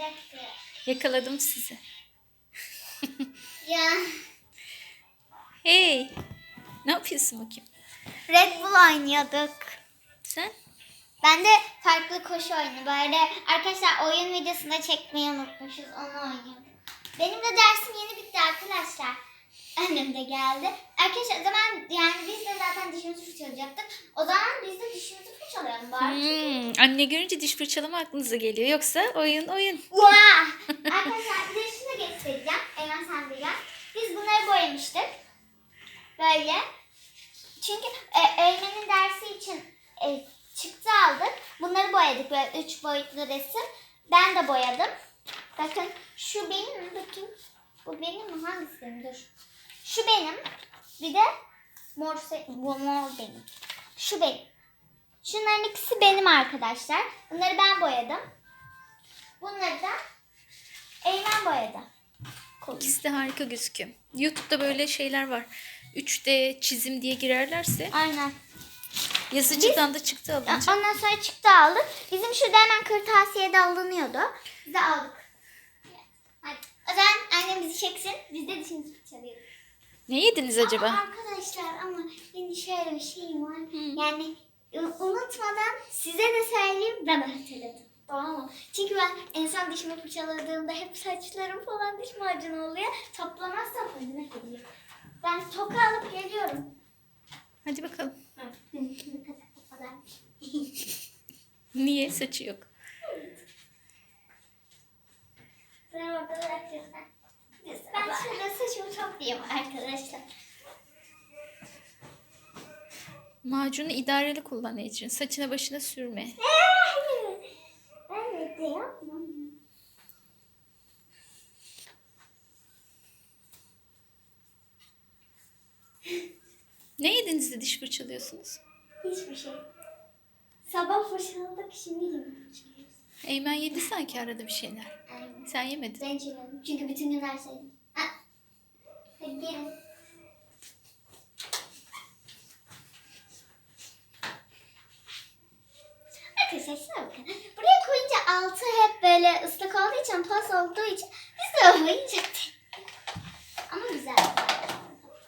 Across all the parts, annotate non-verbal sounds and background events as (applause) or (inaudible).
dakika. Yakaladım sizi. Ya. Hey. Ne yapıyorsun bakayım? Red Bull oynuyorduk. Sen? Ben de farklı koşu oyunu. Böyle arkadaşlar oyun videosunda çekmeyi unutmuşuz. Onu oynuyordum. Benim de dersim yeni bitti arkadaşlar. Annem de geldi. Arkadaşlar o zaman yani biz de zaten dişimizi fırçalayacaktık. O zaman biz de dişimizi fırçalayalım bari. Hmm, anne görünce diş fırçalama aklınıza geliyor. Yoksa oyun oyun. Vaa! (laughs) Arkadaşlar bir de şunu da göstereceğim. Eymen sen de gel. Biz bunları boyamıştık. Böyle. Çünkü e, Eymen'in dersi için e, çıktı aldık. Bunları boyadık böyle üç boyutlu resim. Ben de boyadım. Bakın şu benim mi? Bakın. Bu benim mi? Hangisi benim? Dur. Şu benim. Bir de mor, se- bu mor benim. Şu benim. Şunların ikisi benim arkadaşlar. Bunları ben boyadım. Bunları da Eymen boyadı. İkisi de harika gözüküyor. YouTube'da böyle şeyler var. 3D çizim diye girerlerse Aynen. yazıcıdan da çıktı alınca. Ondan sonra çıktı aldık. Bizim şurada hemen kırtasiyede alınıyordu. Biz de aldık. Hadi. O zaman annem bizi çeksin. Biz de dişimizi fırçalıyoruz. Ne yediniz acaba? Aa, arkadaşlar ama yine şöyle bir şeyim var. Hı. Yani unutmadan size de söyleyeyim ben hatırladım. Tamam mı? Çünkü ben en son dişimi fırçaladığımda hep saçlarım falan diş macunu oluyor. Toplamazsam önüme geliyor. Ben toka alıp geliyorum. Hadi bakalım. (laughs) Niye saçı yok? Ben orada bırakıyorum. Ben şurada saçımı toplayayım arkadaşlar. Macunu idareli kullan Ecrin. Saçına başına sürme. (laughs) Ben de yapmam. Ne yediniz de diş fırçalıyorsunuz? Hiçbir şey. Sabah fırçaladık şimdi yemek fırçalıyoruz. Eymen yedi sanki arada bir şeyler. Aynen. Sen yemedin. Ben çiğnedim. Çünkü bütün gün derseydim. Ha. Hadi gelin. Arkadaşlar şuna bakın. Buraya koyunca altı hep böyle ıslak olduğu için, pas olduğu için biz de oynayacaktık. Ama güzel.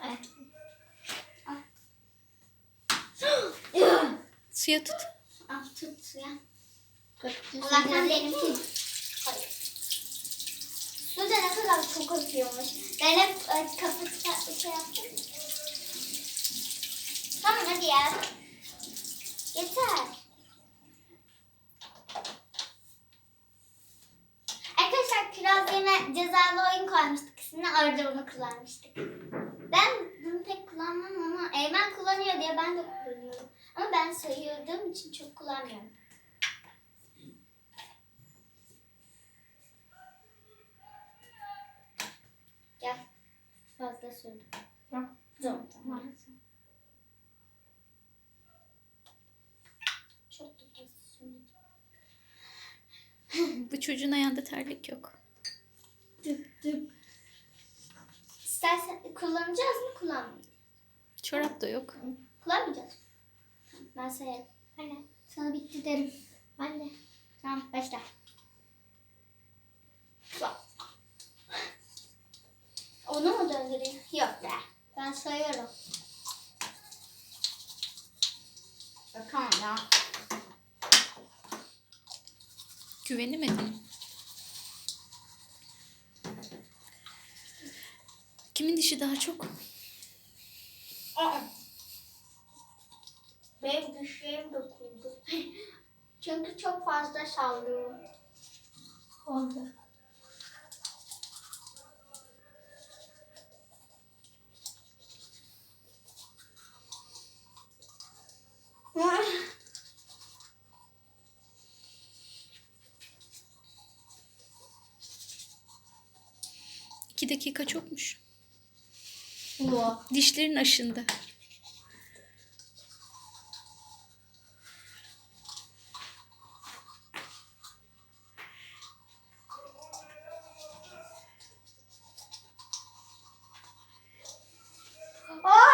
Evet. Ah. (gasps) Suya tut. Al tut suya. Allah'tan benimki. Su da ne kadar çok akıyormuş. Ben hep e, kapı şey yaptım. Tamam hadi ya. Yeter. Arkadaşlar kiraz yeme cezalı oyun koymuştuk. İsmini arada bunu kullanmıştık. Ben bunu pek kullanmam ama Eymen kullanıyor diye ben de kullanıyorum. Ama ben sayırdığım için çok kullanmıyorum. Gel. Fazla sürdüm. Tamam. Tamam. Çok da fazla. Bu çocuğun ayağında terlik yok. Dıp dıp. İstersen kullanacağız mı kullanmayacağız? Çorap da yok. Kullanmayacağız. Ben sayarım. Anne sana bitti derim. Anne. Tamam başla. Bak. Onu mu döndüreyim? Yok be. Ben sayıyorum. Bakalım ya. Güvenemedim. Kimin dişi daha çok? Aa. Benim dişlerim dokundu. (laughs) Çünkü çok fazla sallıyorum. Oldu. İki dakika çokmuş. Bu. Dişlerin aşında. Aa!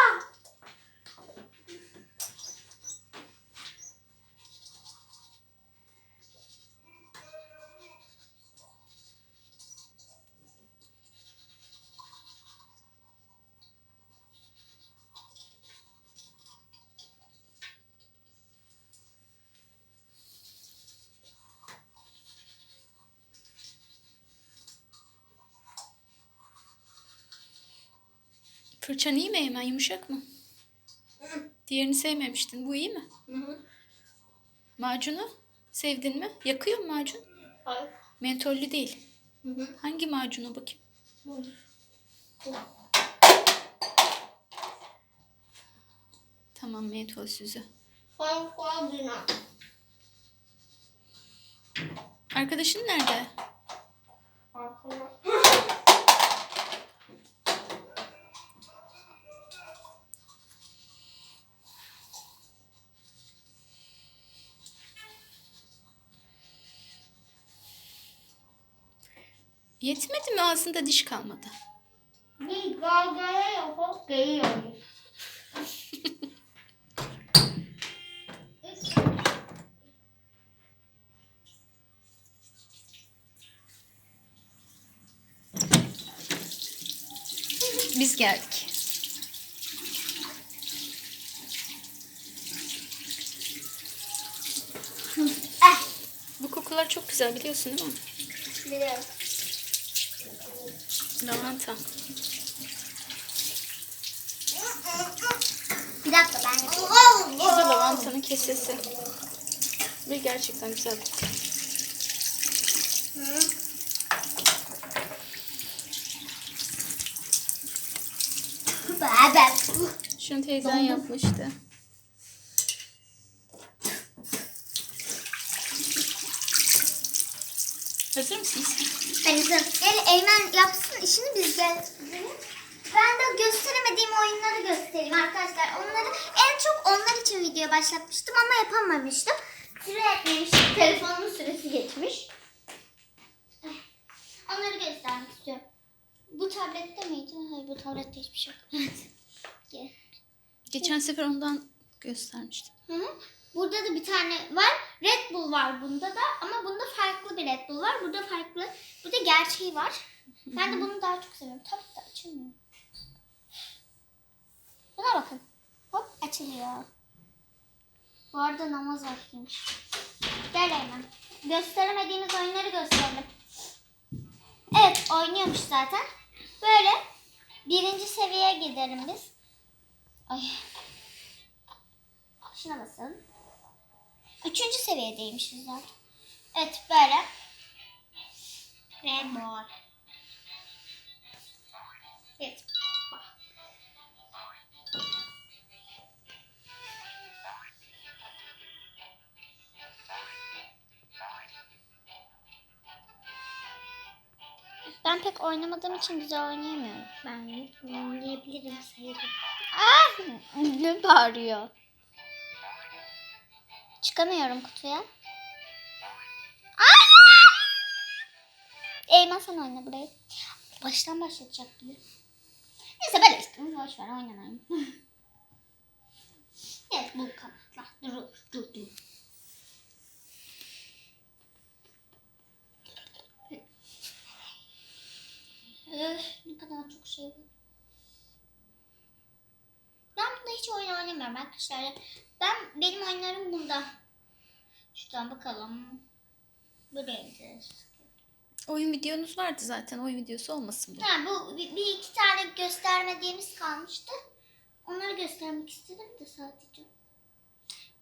Fırçan iyi mi Eymen? Yumuşak mı? Diğerini sevmemiştin. Bu iyi mi? Hı hı. Macunu sevdin mi? Yakıyor mu macun? Hayır. Mentollü değil. Hı hı. Hangi macuna bakayım? Bu. Bu. Tamam bina. Arkadaşın nerede? Arkada. Yetmedi mi ağzında diş kalmadı? Bir gargara yapıp geliyorum. Biz geldik. Eh, Bu kokular çok güzel biliyorsun değil mi? Biliyorum. Lavanta. bir dakika ben yapayım. Bu da lavantanın kesesi. Ve gerçekten güzel. Baba. Şunu teyzen yapmıştı. İzledim. Gel Eymen yapsın işini biz gel. Ben de gösteremediğim oyunları göstereyim arkadaşlar. Onları en çok onlar için video başlatmıştım ama yapamamıştım. Süre etmemiştim. Telefonumun süresi geçmiş. Onları göstermek istiyorum. Bu tablette miydi? Hayır bu tablette hiçbir şey yok. (laughs) Geçen sefer ondan göstermiştim. Hı hı. Burada da bir tane var. Red Bull var bunda da ama bunda farklı bir Red Bull var. Burada farklı. Burada gerçeği var. Ben de bunu daha çok seviyorum. Tabii de açılmıyor. Buna bakın. Hop açılıyor. Bu arada namaz vaktiymiş. Gel Eymen. Gösteremediğimiz oyunları gösterelim. Evet oynuyormuş zaten. Böyle birinci seviyeye gidelim biz. Ay. Şuna basalım. Üçüncü seviyedeymişiz zaten. Evet böyle. Rainbow. Evet. Ben pek oynamadığım için güzel oynayamıyorum. Ben oynayabilirim sayılır. Ah! (laughs) Ne bağırıyor? Çıkamıyorum kutuya. Eymen sen oyna burayı. Baştan başlatacak gibi. Neyse ben istedim. Boş ver oynamayayım. (laughs) evet bu kapatla. Dur dur dur. Öf, ne kadar çok şey var. Ben bunda hiç oyun oynamıyorum arkadaşlar. Ben benim oyunlarım bunda. Şuradan bakalım. Burayıdır. Oyun videonuz vardı zaten. Oyun videosu olmasın bu. Ha, bu bir, bir iki tane göstermediğimiz kalmıştı. Onları göstermek istedim de sadece.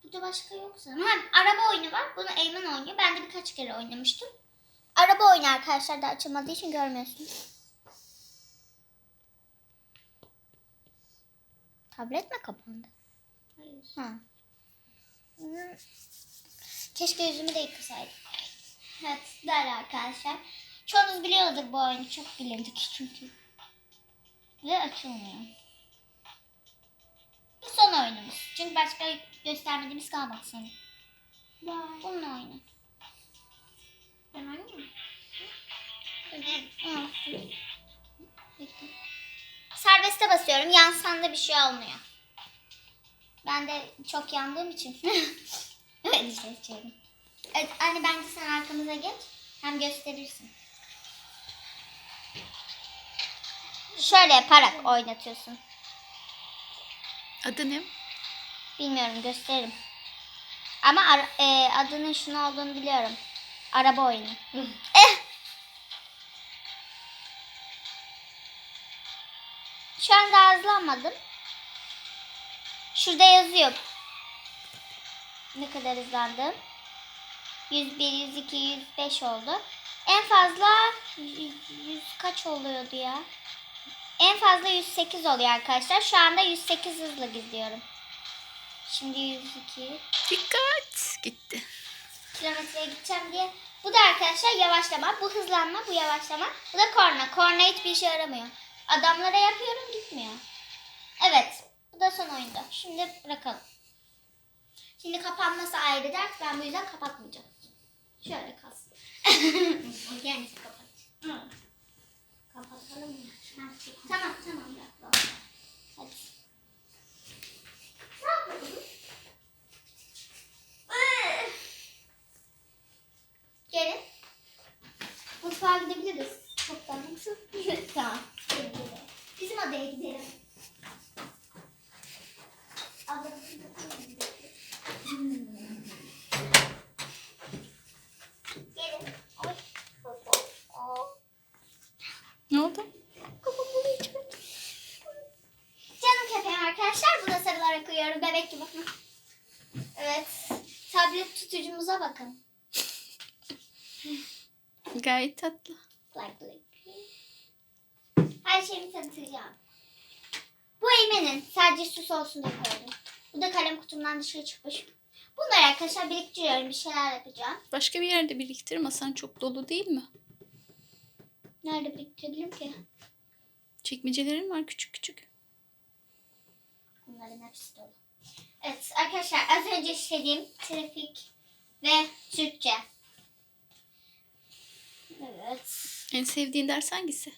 Burada başka yok sanırım. Ha, araba oyunu var. Bunu Eymen oynuyor. Ben de birkaç kere oynamıştım. Araba oyunu arkadaşlar da açılmadığı için görmüyorsunuz. Tablet mi kapandı? Hayır. Ha. Keşke yüzümü de yıkasaydım. Evet, böyle arkadaşlar. Çoğunuz biliyordur bu oyunu. Çok bilindik çünkü. Ve açılmıyor. Bu son oyunumuz. Çünkü başka göstermediğimiz kalmadı senin. Bye. Bununla oyna. Ben oynayayım. Serbeste basıyorum. Yansan da bir şey olmuyor. Ben de çok yandığım için. (laughs) Öyle seçiyorum. Evet, anne bence sen arkamıza geç. Hem gösterirsin. Şöyle yaparak oynatıyorsun. Adı ne? Bilmiyorum gösteririm. Ama ara- e, adının şunu olduğunu biliyorum. Araba oyunu. eh! Şu anda hızlanmadım. Şurada yazıyor. Ne kadar hızlandım? 101, 102, 105 oldu. En fazla 100, 100 kaç oluyordu ya? En fazla 108 oluyor arkadaşlar. Şu anda 108 hızla gidiyorum. Şimdi 102 Dikkat. Gitti. kilometreye gideceğim diye. Bu da arkadaşlar yavaşlama. Bu hızlanma, bu yavaşlama. Bu da korna. Korna hiçbir işe yaramıyor. Adamlara yapıyorum gitmiyor. Evet. Bu da son oyunda. Şimdi bırakalım. Şimdi kapanması ayrı dert. Ben bu yüzden kapatmayacağım. Şöyle kalsın. (laughs) Kendisi kapatacak. Kapatalım? Ha, Tamam tamam bırakalım. Hadi. Ne yapalım? Gelin. Mutfağa gidebiliriz. Yoksa. tamam. Bizim odaya gidelim. Ablamın odasına gidelim. Gelin. Oy. Oy, oy. Ne oldu? Kafamı içime. Canım köpeğim arkadaşlar. Buna sarılarak uyuyorum. Bebek gibi. Hı. Evet. Tablet tutucumuza bakın. Gayet tatlı. Like like. Her şeyimi tanıtacağım. Bu Eymen'in sadece süs olsun diye koydum. Bu da kalem kutumdan dışarı çıkmış. Bunları arkadaşlar biriktiriyorum. Bir şeyler yapacağım. Başka bir yerde biriktir. Masan çok dolu değil mi? Nerede biriktirebilirim ki? Çekmecelerin var küçük küçük. Bunların hepsi dolu. Evet arkadaşlar az önce işlediğim trafik ve Türkçe. Evet. En sevdiğin ders hangisi?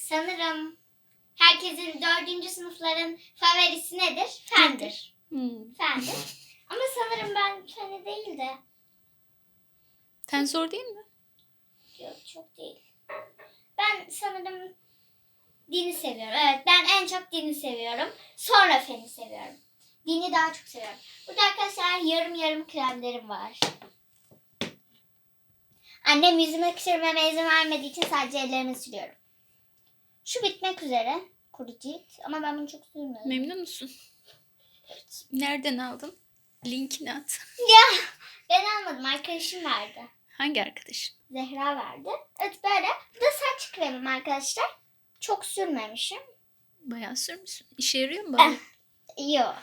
Sanırım herkesin dördüncü sınıfların favorisi nedir? Fendir. Hmm. Fendir. Ama sanırım ben feni değil de. Fen zor değil mi? Yok çok değil. Ben sanırım dini seviyorum. Evet ben en çok dini seviyorum. Sonra feni seviyorum. Dini daha çok seviyorum. Burada arkadaşlar yarım yarım kremlerim var. Annem yüzüme sürmeme izin vermediği için sadece ellerimi sürüyorum. Şu bitmek üzere. Kuru cilt. Ama ben bunu çok sürmüyorum. Memnun musun? Nereden aldın? Linkini at. (laughs) Ya ben almadım. Arkadaşım verdi. Hangi arkadaşın? Zehra verdi. Evet böyle. Bu da saç kremim arkadaşlar. Çok sürmemişim. Bayağı sürmüşsün. İşe yarıyor mu (laughs) bari? Yok.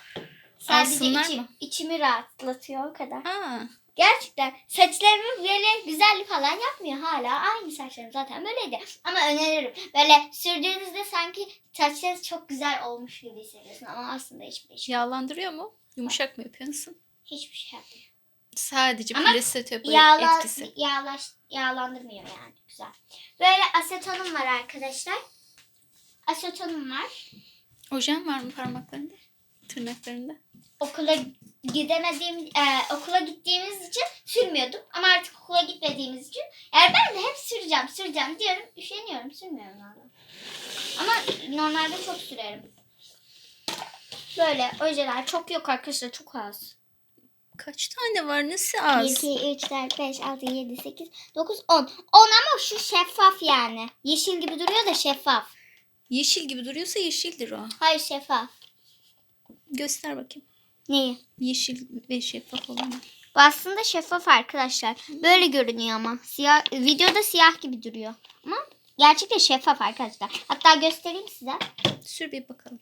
Sadece Alsınlar içi- mı? içimi rahatlatıyor o kadar. Aa, Gerçekten saçlarımı böyle güzellik falan yapmıyor hala. Aynı saçlarım zaten böyleydi. Ama öneririm. Böyle sürdüğünüzde sanki saçlarınız çok güzel olmuş gibi hissediyorsun. Ama aslında hiçbir şey, yağlandırıyor mu? Yumuşak mı yapıyorsun? hiçbir şey yapmıyor. Sadece Ama plasebo Yağla, etkisi. yağlaş, yağlandırmıyor yani. Güzel. Böyle asetonum var arkadaşlar. Asetonum var. Ojen var mı parmaklarında? Tırnaklarında? okula gidemediğim e, okula gittiğimiz için sürmüyordum ama artık okula gitmediğimiz için yani ben de hep süreceğim süreceğim diyorum üşeniyorum sürmüyorum valla. Ama normalde çok sürerim. Böyle ojeler çok yok arkadaşlar çok az. Kaç tane var? Nasıl 1, az? 2, 3, 4, 5, 6, 7, 8, 9, 10. 10 ama şu şeffaf yani. Yeşil gibi duruyor da şeffaf. Yeşil gibi duruyorsa yeşildir o. Hayır şeffaf. Göster bakayım. Neyi? Yeşil ve şeffaf olanı. Bu aslında şeffaf arkadaşlar. Böyle görünüyor ama. Siyah, videoda siyah gibi duruyor. Ama gerçekten şeffaf arkadaşlar. Hatta göstereyim size. Sür bir bakalım.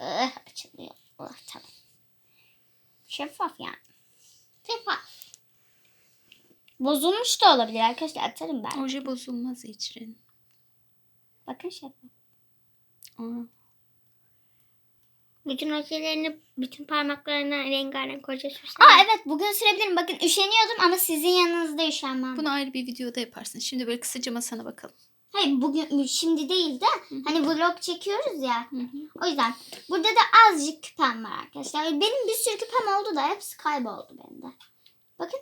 Ih, açılıyor. Oh, tamam. Şeffaf yani. Şeffaf. Bozulmuş da olabilir arkadaşlar. Atarım ben. Oje bozulmaz içrin. Bakın şeffaf. Aa, Bütün ojelerini, bütün parmaklarına rengarenk oje sürsene. Aa evet bugün sürebilirim. Bakın üşeniyordum ama sizin yanınızda üşenmem. Bunu ayrı bir videoda yaparsın. Şimdi böyle kısaca masana bakalım. Hayır bugün şimdi değil de hani vlog çekiyoruz ya. O yüzden burada da azıcık küpem var arkadaşlar. Benim bir sürü küpem oldu da hepsi kayboldu bende. Bakın.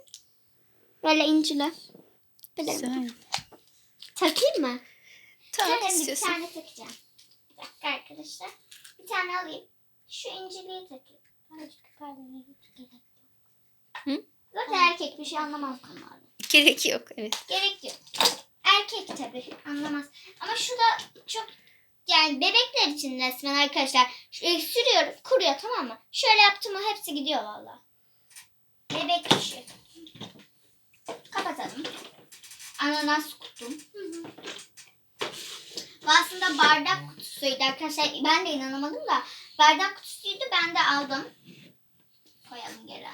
Böyle incili. Böyle Güzel. takayım mı? Tak Tabii bir tane takacağım. Bir dakika arkadaşlar. Bir tane alayım. Şu inceliği takayım. Azıcık küpelerine gerek yok. Hı? Zaten erkek bir şey anlamaz bunlardan. Gerek yok. Evet. Gerek yok. Erkek tabii anlamaz. Ama şu da çok yani bebekler için resmen arkadaşlar. Ş- Sürüyorum kuruyor tamam mı? Şöyle yaptım mı hepsi gidiyor valla. Bebek işi. Kapatalım. Ananas kutum. Hı hı. Bu aslında bardak kutusuydu arkadaşlar. Ben de inanamadım da bardak kutusuydu ben de aldım. Koyalım geri.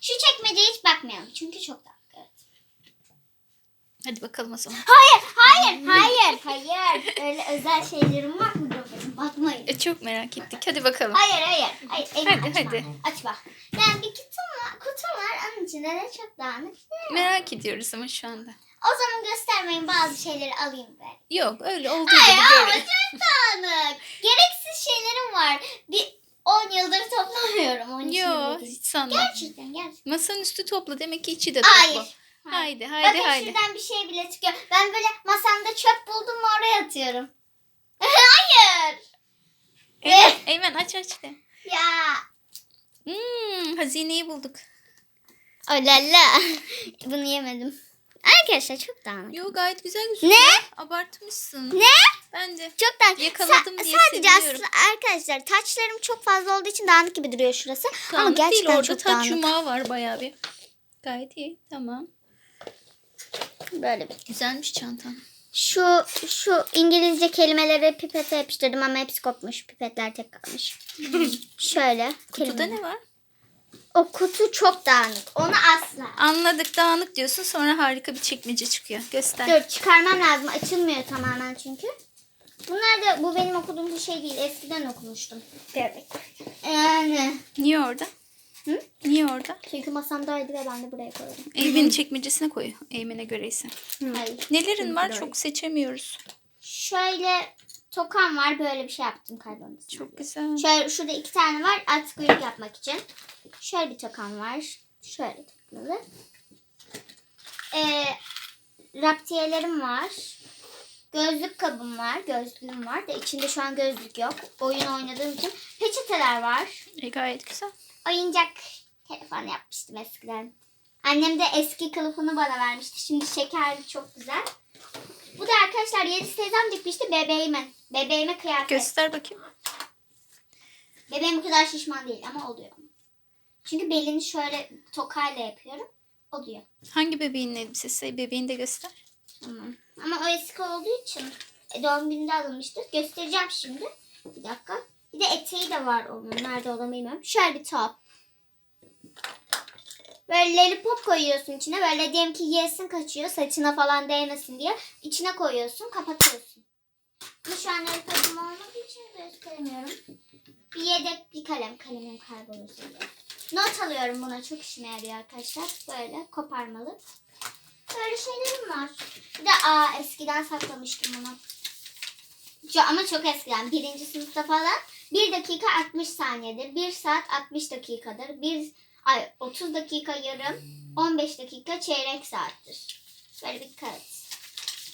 Şu çekmeceye hiç bakmayalım çünkü çok. Evet. Hadi bakalım o zaman. Hayır, hayır, hayır, hayır. Öyle özel şeylerim var mı benim? Bakmayın. E, çok merak ettik. Hadi bakalım. Hayır, hayır. hayır. Hadi, açma. hadi. Açma. Yani bir kutum var, kutum var. Onun içinde de çok dağınık. Merak ediyoruz ama şu anda. O zaman göstermeyin bazı şeyleri alayım ben. Yok öyle olduğu Hayır gibi ama görelim. çok dağınık. Gereksiz şeylerim var. Bir 10 yıldır toplamıyorum. Onun için Yok dedim. hiç sanmam. Gerçekten gerçekten. Masanın üstü topla demek ki içi de topla. Hayır. Haydi haydi Bakın haydi. şuradan bir şey bile çıkıyor. Ben böyle masamda çöp buldum mu oraya atıyorum. (laughs) Hayır. Eymen, (laughs) Eymen aç aç de. Ya. Hmm, hazineyi bulduk. Olala. Bunu yemedim. Arkadaşlar çok dağınık. Yo gayet güzel gözüküyor. Ne? Abartmışsın. Ne? Bence. Çok dağınık. Yakaladım Sa- diye Sadece seviniyorum. aslında arkadaşlar taçlarım çok fazla olduğu için dağınık gibi duruyor şurası. Ama Dağınık değil gerçekten orada çok taç dağınık. yumağı var bayağı bir. Gayet iyi tamam. Böyle bir. Güzelmiş çantan. Şu şu İngilizce kelimeleri pipete yapıştırdım ama hepsi kopmuş. Pipetler tek kalmış. Şöyle. Kutuda kelime. ne var? O kutu çok dağınık. Onu asla. Anladık dağınık diyorsun sonra harika bir çekmece çıkıyor. Göster. Dur çıkarmam lazım. Açılmıyor tamamen çünkü. Bunlar da bu benim okuduğum bir şey değil. Eskiden okumuştum. Evet. Yani. Niye orada? Hı? Niye orada? Çünkü masamdaydı ve ben de buraya koydum. Eymen'in çekmecesine koy. Eymen'e göreyse. Hayır. Nelerin var Böyle. çok seçemiyoruz. Şöyle tokam var. Böyle bir şey yaptım kaybolmuş. Çok güzel. Şöyle şurada iki tane var. Artık kuyruk yapmak için. Şöyle bir tokam var. Şöyle takmalı. Ee, raptiyelerim var. Gözlük kabım var. Gözlüğüm var. Da içinde şu an gözlük yok. Oyun oynadığım için. Peçeteler var. E, gayet güzel. Oyuncak telefon yapmıştım eskiden. Annem de eski kılıfını bana vermişti. Şimdi şekerli çok güzel. Bu da arkadaşlar Yeliz teyzem dikmişti bebeğime. Bebeğime kıyafet. Göster bakayım. Bebeğim bu kadar şişman değil ama oluyor. Çünkü belini şöyle tokayla yapıyorum. Oluyor. Hangi bebeğin elbisesi? Bebeğini de göster. Tamam. Ama o eski olduğu için e, doğum gününde alınmıştır. Göstereceğim şimdi. Bir dakika. Bir de eteği de var onun. Nerede olduğunu bilmiyorum. Şöyle bir top. Böyle lollipop koyuyorsun içine. Böyle diyelim ki yesin kaçıyor. Saçına falan değmesin diye. İçine koyuyorsun. Kapatıyorsun. An lollipopum olmadığı için gösteremiyorum. Bir yedek bir kalem. Kalemim kaybolursa diye. Not alıyorum buna. Çok işime yarıyor arkadaşlar. Böyle koparmalı. Böyle şeylerim var. Bir de aa, eskiden saklamıştım bunu. Ama çok eskiden. Birinci sınıfta falan. 1 dakika 60 saniyedir. 1 saat 60 dakikadır. 1 ay 30 dakika yarım. 15 dakika çeyrek saattir. Böyle bir kağıt.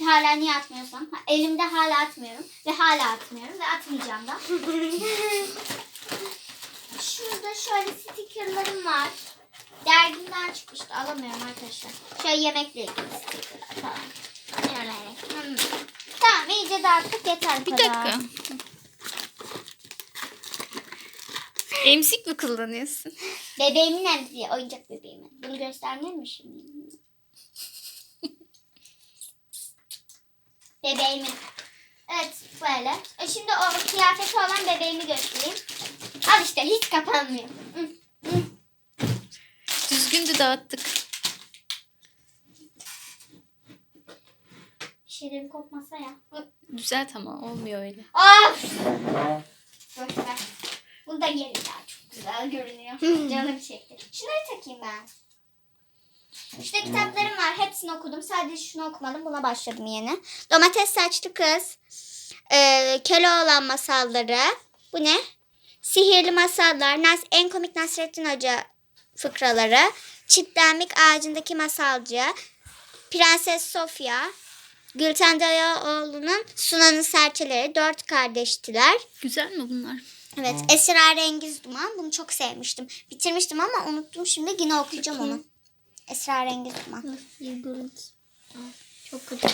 Hala niye atmıyorsam. Ha, elimde hala atmıyorum. Ve hala atmıyorum. Ve atmayacağım da. (laughs) Şurada şöyle stikerlerim var. Dergimden çıkmıştı. Alamıyorum arkadaşlar. Şöyle yemekle ilgili stikerler falan. Şöyle. Hmm. Tamam iyice dağıttık yeter Bir kadar. dakika. Emzik mi kullanıyorsun? Bebeğimin emziği. Oyuncak bebeğimin. Bunu göstermiyor mu şimdi? Bebeğimin. Evet böyle. E şimdi o kıyafeti olan bebeğimi göstereyim. Al işte hiç kapanmıyor. Hı, hı. Düzgündü dağıttık. Bir şeylerim kopmasa ya. Hı. Düzelt ama olmuyor öyle. Of! Boş ver. Bunu da yerim daha çok güzel görünüyor. Canım çekti. Şunları takayım ben. İşte kitaplarım var. Hepsini okudum. Sadece şunu okumadım. Buna başladım yeni. Domates saçlı kız. Ee, Keloğlan masalları. Bu ne? Sihirli masallar. Nas en komik Nasrettin Hoca fıkraları. Çitlenmek ağacındaki masalcı. Prenses Sofya. Gülten Dayaoğlu'nun Sunan'ın Serçeleri. Dört kardeştiler. Güzel mi bunlar? Evet. Esrarengiz Duman. Bunu çok sevmiştim. Bitirmiştim ama unuttum şimdi. Yine okuyacağım onu. Esrarengiz duman. Bir Çok kötü.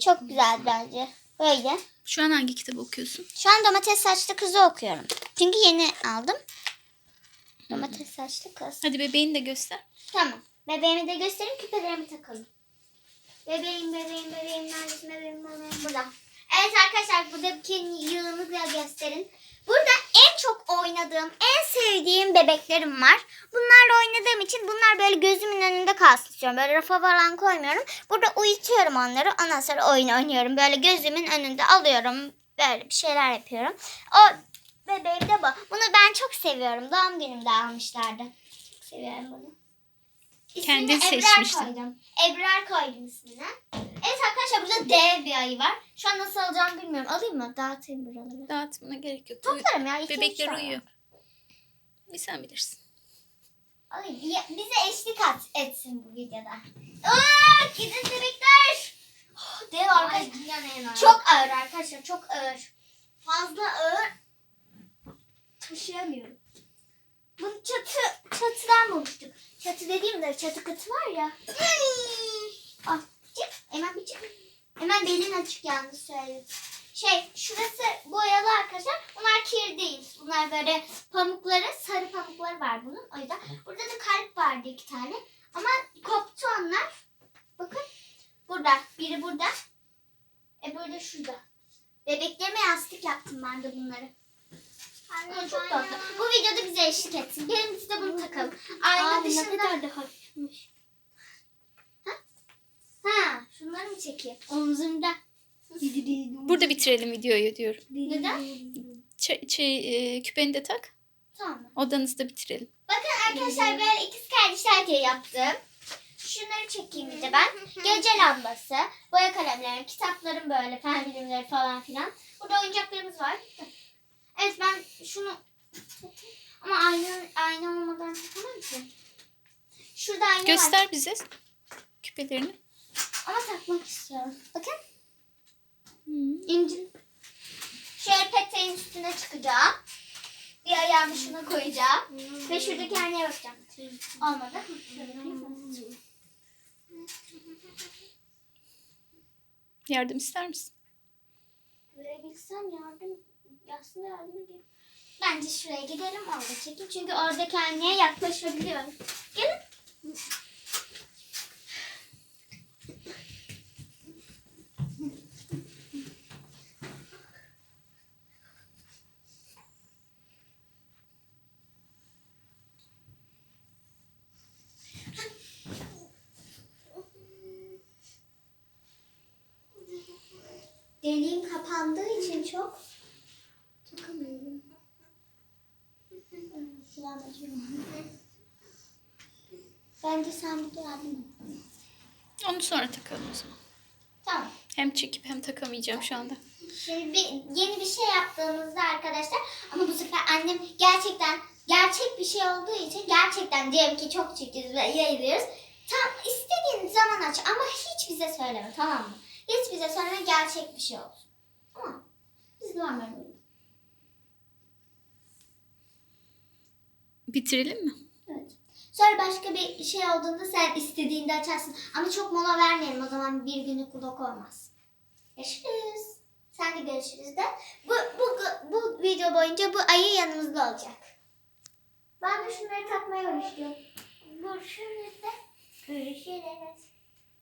Çok güzel bence. Böyle. Şu an hangi kitabı okuyorsun? Şu an domates saçlı kızı okuyorum. Çünkü yeni aldım. Domates saçlı kız. Hadi bebeğini de göster. Tamam. Bebeğimi de göstereyim küpelerimi takalım. Bebeğim bebeğim bebeğim neredesin bebeğim bebeğim burada. Evet arkadaşlar buradaki yığını da gösterin. Burada en çok oynadığım, en sevdiğim bebeklerim var. Bunlarla oynadığım için bunlar böyle gözümün önünde kalsın istiyorum. Böyle rafa falan koymuyorum. Burada uyutuyorum onları. Ondan sonra oyun oynuyorum. Böyle gözümün önünde alıyorum. Böyle bir şeyler yapıyorum. O bebeğim de bu. Bunu ben çok seviyorum. Doğum günümde almışlardı. Çok seviyorum bunu. İsmini Kendin Ebrar seçmiştin. koydum. Ebrar koydum ismini. Evet arkadaşlar burada dev bir ayı var. Şu an nasıl alacağımı bilmiyorum. Alayım mı? Dağıtayım buraları. Dağıtmana gerek yok. Toplarım ya. iki, üç Bebekler uyuyor. Bir sen bilirsin. Alayım. Ya- Bize eşlik at, etsin bu videoda. Aa, gidin bebekler. Oh, dev arkadaşlar. Çok ağır arkadaşlar. Çok ağır. Fazla ağır. Taşıyamıyorum. Bunu çatı, çatıdan bulmuştuk. Çatı dediğimde çatı katı var ya. Al. Çık. Hemen bir çık. Hemen belin açık yalnız söyleyeyim. Şey şurası boyalı arkadaşlar. Bunlar kir değil. Bunlar böyle pamukları, sarı pamukları var bunun. O yüzden. Burada da kalp vardı iki tane. Ama koptu onlar. Bakın. Burada. Biri burada. E burada şurada. Bebeklerime yastık yaptım ben de bunları. Ama çok tatlı. Bu videoda bize eşlik etsin. Gelin biz de bunu takalım. Ayna Aa, ne dışında... kadar da hafifmiş. Ha, çekeyim? Omzumda. Burada bitirelim videoyu diyorum. Neden? Ç- şey, e, küpeni de tak. Tamam. Odanızda bitirelim. Bakın arkadaşlar böyle ikiz kardeşler diye yaptım. Şunları çekeyim bir de ben. Gece lambası, boya kalemleri, kitaplarım böyle, fen bilimleri falan filan. Burada oyuncaklarımız var. Evet ben şunu ama ayna, ayna olmadan takamam ki. Şurada ayna var. Göster bize küpelerini. Ama takmak istiyorum. Bakın. Hmm. İncil. Şöyle peteğin üstüne çıkacağım. Bir ayağımı şuna koyacağım. Ve şuradaki aynaya bakacağım. Olmadı. Yapayım. Yardım ister misin? Görebilsem yardım, aslında yardım edeyim. Bence şuraya gidelim orada çekeyim. Çünkü oradaki anneye yaklaşabiliyorum. Gelin. Deliğim kapandığı için çok takamıyorum. Kulağım acıyor. Bence sen bir yardım et. Onu sonra takalım o zaman. Tamam. Hem çekip hem takamayacağım şu anda. Şimdi bir, yeni bir şey yaptığımızda arkadaşlar ama bu sefer annem gerçekten gerçek bir şey olduğu için gerçekten diyelim ki çok çekiyoruz ve yayılıyoruz. Tam istediğin zaman aç ama hiç bize söyleme tamam mı? Hiç bize söyleme gerçek bir şey olsun. Tamam mı? Biz normal. Bitirelim mi? Evet. Sonra başka bir şey olduğunda sen istediğinde açarsın. Ama çok mola vermeyelim o zaman bir günlük vlog olmaz. Görüşürüz. Sen de görüşürüz de. Bu, bu, bu video boyunca bu ayı yanımızda olacak. Ben de şunları takmaya uğraşıyorum. Görüşürüz de. Görüşürüz.